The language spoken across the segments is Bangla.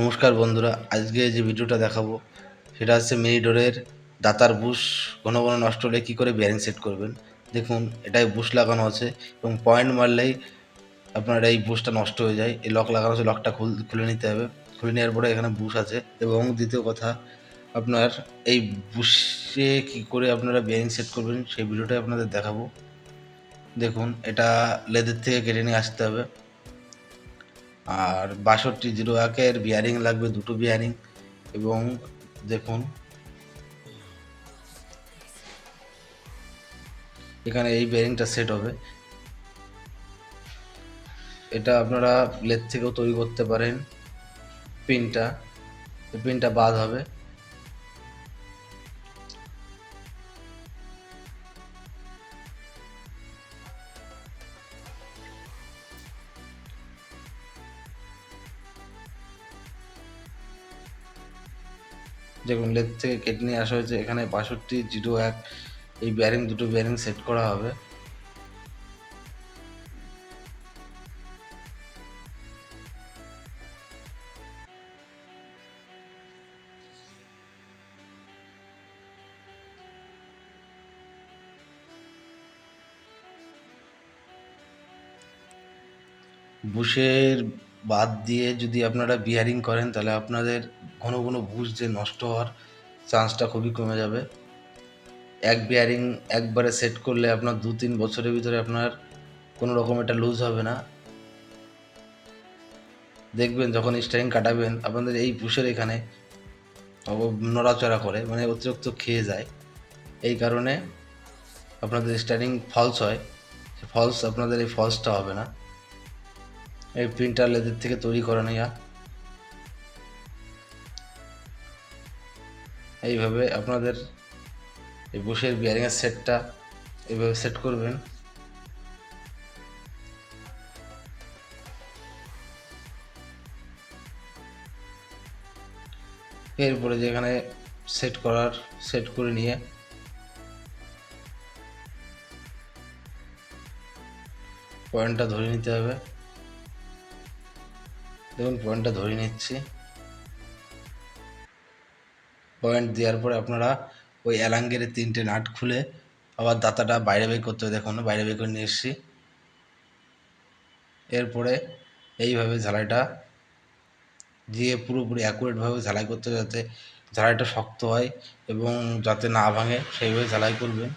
নমস্কার বন্ধুরা, আজকে যে ভিডিওটা দেখাবো, সেটা হচ্ছে মেরিডোরের দাতার বুশ ঘন ঘন নষ্ট হলে কী করে বেয়ারিং সেট করবেন। দেখুন এটাই বুশ লাগানো আছে এবং পয়েন্ট মারলেই আপনার এই বুশটা নষ্ট হয়ে যায়। এই লক লাগানো আছে লকটা খুল নিতে হবে। খুলে নেওয়ার পরে এখানে বুশ আছে এবং দ্বিতীয় কথা, আপনার এই বুশে কী করে আপনারা বেয়ারিং সেট করবেন, সেই ভিডিওটাই আপনাদের দেখাবো। দেখুন, এটা লেদের থেকে কেটে নিয়ে আসতে হবে। আর বাষট্টি জিরো একের বিয়ারিং লাগবে, দুটো বিয়ারিং এবং দেখুন, এখানে এই বিয়ারিংটা সেট হবে। এটা আপনারা লেদ থেকেও তৈরি করতে পারেন। পিনটা পিনটা বাদ হবে। দেখুন লেদ থেকে কেটে নিয়ে আসা হয়েছে, এখানে বাষট্টি, জিরো এক, এই ব্যারিং দুটো ব্যারিং সেট করা হবে। বুশের বাদ দিয়ে যদি আপনারা বিয়ারিং করেন, তাহলে আপনাদের ঘন ঘন বুশ যে নষ্ট হওয়ার চান্সটা খুবই কমে যাবে। এক বিয়ারিং একবারে সেট করলে আপনার দু তিন বছরের ভিতরে আপনার কোনো রকম এটা লুজ হবে না। দেখবেন যখন স্টারিং কাটাবেন, আপনাদের এই বুশের এখানে নড়াচড়া করে মানে অতিরিক্ত খেয়ে যায়। এই কারণে আপনাদের স্টারিং ফলস হয়। ফলস আপনাদের এই ফলসটা হবে না। এই প্রিন্টার লেদের থেকে তৈরি করে নেওয়া এইভাবে আপনাদের এই বুশের বিয়ারিংয়ের সেটটা এইভাবে সেট করবেন। এরপরে যেখানে সেট করার সেট করে নিয়ে পয়েন্টটা ধরে নিতে হবে। দেখুন পয়েন্টটা ধরে নিচ্ছি। পয়েন্ট দেওয়ার পরে আপনারা ওই অ্যালাঙ্গের তিনটে নাট খুলে আবার দাতাটা বাইরে বের করতে হবে। দেখুন, বাইরে বের করে নিয়ে এসেছি। এরপরে এইভাবে ঝালাইটা দিয়ে পুরোপুরি অ্যাকুরেটভাবে ঝালাই করতে যাতে ঝালাইটা শক্ত হয় এবং যাতে না ভাঙে, সেইভাবে ঝালাই করবেন।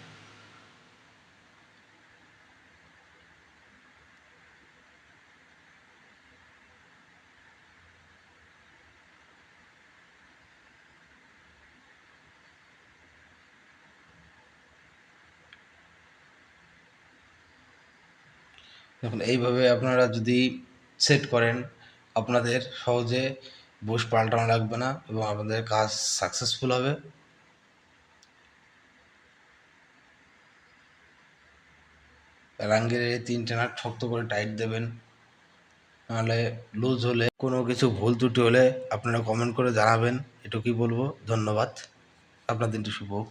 দেখুন, এইভাবে আপনারা যদি সেট করেন, আপনাদের সহজে বুশ পাল্টানো লাগবে না এবং আপনাদের কাজ সাকসেসফুল হবে। রাঙ্গের এই তিনটে নাট শক্ত করে টাইট দেবেন। নাহলে লুজ হলে, কোনো কিছু ভুল ত্রুটি হলে আপনারা কমেন্ট করে জানাবেন। এটুকুই বলব। ধন্যবাদ। আপনার দিনটি শুভ হোক।